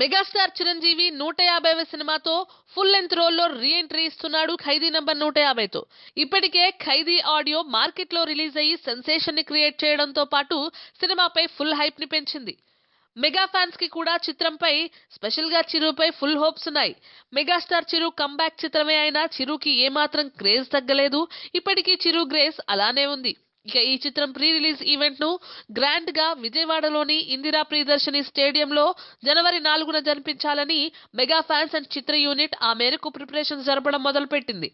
Megastar Chiranjeevi నూట యాభైవ సినిమాతో ఫుల్ లెంత్ రోల్లో రీ ఎంట్రీ ఇస్తున్నాడు ఖైదీ నంబర్ నూట యాభైతో. ఇప్పటికే ఖైదీ ఆడియో మార్కెట్లో రిలీజ్ అయ్యి సెన్సేషన్ని క్రియేట్ చేయడంతో పాటు సినిమాపై ఫుల్ హైప్ని పెంచింది. మెగా ఫ్యాన్స్కి కూడా చిత్రంపై స్పెషల్గా చిరుపై ఫుల్ హోప్స్ ఉన్నాయి. మెగాస్టార్ చిరు కంబ్యాక్ చిత్రమే అయినా చిరుకి ఏమాత్రం క్రేజ్ తగ్గలేదు. ఇప్పటికీ చిరు గ్రేస్ అలానే ఉంది. ఇక ఈ చిత్రం ప్రీ రిలీజ్ ఈవెంట్ను గ్రాండ్గా విజయవాడలోని ఇందిరా ప్రియదర్శిని స్టేడియంలో జనవరి నాలుగున జరిపించాలని మెగా ఫ్యాన్స్ అండ్ చిత్ర యూనిట్ ఆ మేరకు ప్రిపరేషన్స్ జరపడం మొదలుపెట్టింది.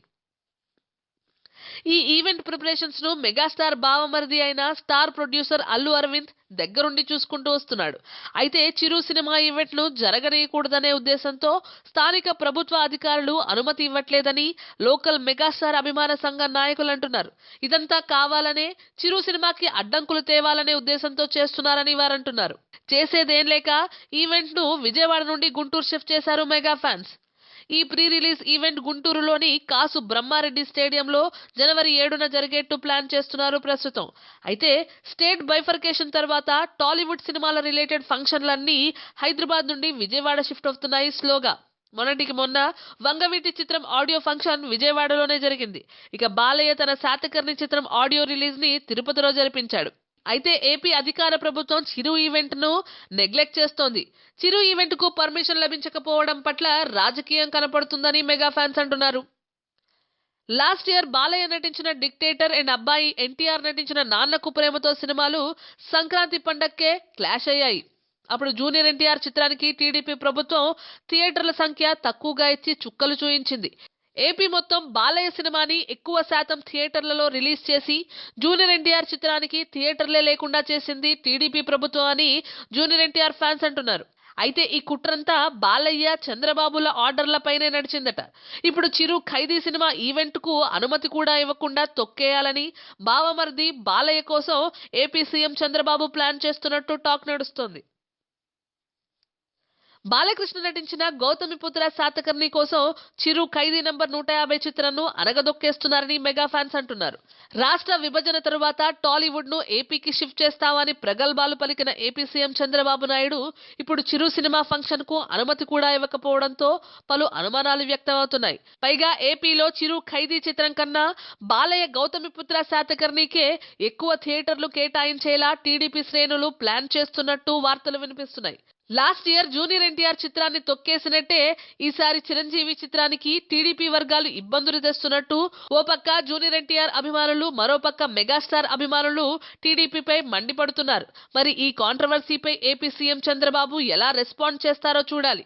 ఈ ఈవెంట్ ప్రిపరేషన్స్ను మెగాస్టార్ బావమరిది అయిన స్టార్ ప్రొడ్యూసర్ అల్లు అరవింద్ దగ్గరుండి చూసుకుంటూ వస్తున్నాడు. అయితే చిరు సినిమా ఈవెంట్ను జరగనీయకూడదనే ఉద్దేశంతో స్థానిక ప్రభుత్వ అధికారులు అనుమతి ఇవ్వట్లేదని లోకల్ మెగాస్టార్ అభిమాన సంఘ నాయకులు అంటున్నారు. ఇదంతా కావాలనే చిరు సినిమాకి అడ్డంకులు తేవాలనే ఉద్దేశంతో చేస్తున్నారని వారంటున్నారు చేసేదేం లేక ఈవెంట్ను విజయవాడ నుండి గుంటూరు షిఫ్ట్ చేశారు మెగా ఫ్యాన్స్. ఈ ప్రీ రిలీజ్ ఈవెంట్ గుంటూరులోని కాసు బ్రహ్మారెడ్డి స్టేడియంలో జనవరి ఏడున జరిగేట్టు ప్లాన్ చేస్తున్నారు ప్రస్తుతం. అయితే స్టేట్ బైఫర్కేషన్ తర్వాత టాలీవుడ్ సినిమాల రిలేటెడ్ ఫంక్షన్లన్నీ హైదరాబాద్ నుండి విజయవాడ షిఫ్ట్ అవుతున్నాయి స్లోగా. మొన్నటికి మొన్న వంగవీటి చిత్రం ఆడియో ఫంక్షన్ విజయవాడలోనే జరిగింది. ఇక బాలయ్య తన శాతకర్ణి చిత్రం ఆడియో రిలీజ్ని తిరుపతిలో జరిపించాడు. అయితే ఏపీ అధికార ప్రభుత్వం చిరు ఈవెంట్ను నెగ్లెక్ట్ చేస్తోంది. చిరు ఈవెంట్కు పర్మిషన్ లభించకపోవడం పట్ల రాజకీయం కనపడుతుందని మెగా ఫ్యాన్స్ అంటున్నారు. లాస్ట్ ఇయర్ బాలయ్య నటించిన డిక్టేటర్ అండ్ అబ్బాయి ఎన్టీఆర్ నటించిన నాన్నకు ప్రేమతో సినిమాలు సంక్రాంతి పండక్కే క్లాష్ అయ్యాయి. అప్పుడు జూనియర్ ఎన్టీఆర్ చిత్రానికి టీడీపీ ప్రభుత్వం థియేటర్ల సంఖ్య తక్కువగా ఇచ్చి చుక్కలు చూయించింది. ఏపీ మొత్తం బాలయ్య సినిమాని ఎక్కువ శాతం థియేటర్లలో రిలీజ్ చేసి జూనియర్ ఎన్టీఆర్ చిత్రానికి థియేటర్లే లేకుండా చేసింది టీడీపీ ప్రభుత్వం అని జూనియర్ ఎన్టీఆర్ ఫ్యాన్స్ అంటున్నారు. అయితే ఈ కుట్రంతా బాలయ్య చంద్రబాబుల ఆర్డర్లపైనే నడిచిందట. ఇప్పుడు చిరు ఖైదీ సినిమా ఈవెంట్కు అనుమతి కూడా ఇవ్వకుండా తొక్కేయాలని బావమర్ది బాలయ్య కోసం ఏపీ సీఎం చంద్రబాబు ప్లాన్ చేస్తున్నట్టు టాక్ నడుస్తోంది. బాలకృష్ణ నటించిన గౌతమిపుత్ర శాతకర్ణి కోసం చిరు ఖైదీ నంబర్ నూట యాభై చిత్రంను అనగదొక్కేస్తున్నారని మెగా ఫ్యాన్స్ అంటున్నారు. రాష్ట్ర విభజన తరువాత టాలీవుడ్ను ఏపీకి షిఫ్ట్ చేస్తామని ప్రగల్భాలు పలికిన ఏపీ సీఎం చంద్రబాబు నాయుడు ఇప్పుడు చిరు సినిమా ఫంక్షన్కు అనుమతి కూడా ఇవ్వకపోవడంతో పలు అనుమానాలు వ్యక్తమవుతున్నాయి. పైగా ఏపీలో చిరు ఖైదీ చిత్రం కన్నా బాలయ్య గౌతమిపుత్ర శాతకర్ణికే ఎక్కువ థియేటర్లు కేటాయించేలా టీడీపీ శ్రేణులు ప్లాన్ చేస్తున్నట్టు వార్తలు వినిపిస్తున్నాయి. లాస్ట్ ఇయర్ జూనియర్ ఎన్టీఆర్ చిత్రాన్ని తొక్కేసినట్టే ఈసారి చిరంజీవి చిత్రానికి టీడీపీ వర్గాలు ఇబ్బందులు తెస్తున్నట్టు. ఓ పక్క జూనియర్ ఎన్టీఆర్ అభిమానులు మరో పక్క మెగాస్టార్ అభిమానులు టీడీపీపై మండిపడుతున్నారు. మరి ఈ కాంట్రవర్సీపై ఏపీ సీఎం చంద్రబాబు ఎలా రెస్పాండ్ చేస్తారో చూడాలి.